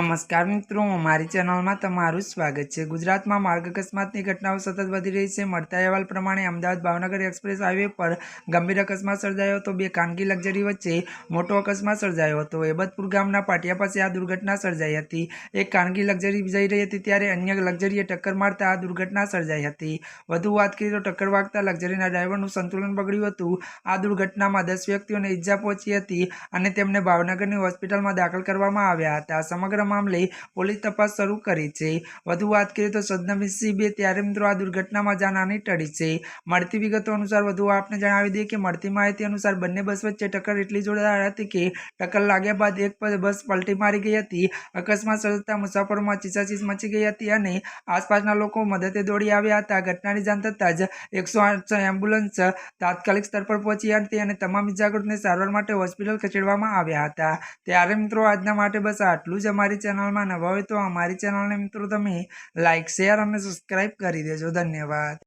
નમસ્કાર મિત્રો, મારી ચેનલમાં તમારું સ્વાગત છે. ગુજરાતમાં માર્ગ અકસ્માતની ઘટનાઓ સતત વધી રહી છે. મળતા અહેવાલ પ્રમાણે અમદાવાદ ભાવનગર એક્સપ્રેસ હાઈવે પર ગંભીર અકસ્માત સર્જાયો હતો. બે ખાનગી લક્ઝરી વચ્ચે મોટો અકસ્માત સર્જાયો હતો. એબતપુર ગામના પાટિયા પાસે આ દુર્ઘટના સર્જાઈ હતી. એક ખાનગી લક્ઝરી જઈ રહી હતી ત્યારે અન્ય લક્ઝરીએ ટક્કર મારતા આ દુર્ઘટના સર્જાઈ હતી. વધુ વાત કરીએ તો ટક્કર વાગતા લક્ઝરીના ડ્રાઈવરનું સંતુલન બગડ્યું હતું. આ દુર્ઘટનામાં દસ વ્યક્તિઓને ઈજા પહોંચી હતી અને તેમને ભાવનગરની હોસ્પિટલમાં દાખલ કરવામાં આવ્યા હતા. સમગ્ર મામલે પોલીસ તપાસ શરૂ કરી છે. વધુ વાત કરીએ તો સદનસીબે ત્યારે મિત્રો આ દુર્ઘટનામાં જાનહાની ટળી છે. મળતી વિગતો અનુસાર વધુ આપને જણાવી દઈએ કે મળતી માહિતી અનુસાર બંને બસ વચ્ચે ટક્કર એટલી જોરદાર હતી કે ટક્કર લાગ્યા બાદ એક બસ પલટી મારી ગઈ હતી. અકસ્માત સર્જતા મુસાફરોમાં ચીસાચીસ મચી ગઈ હતી અને આસપાસના લોકો મદદે દોડી આવ્યા હતા. ઘટનાની જાણ થતાં જ એકસો આઠ એમ્બ્યુલન્સ તાત્કાલિક સ્તર પર પહોંચી હતી અને તમામ ઇજાગ્રસ્તને સારવાર માટે હોસ્પિટલ ખસેડવામાં આવ્યા હતા. ત્યારે મિત્રો આજના માટે બસ આટલું જ. અમારી ચેનલમાં નવા હોય તો અમારી ચેનલને મિત્રો તમે લાઇક શેર અને સબસ્ક્રાઈબ કરી દેજો. ધન્યવાદ.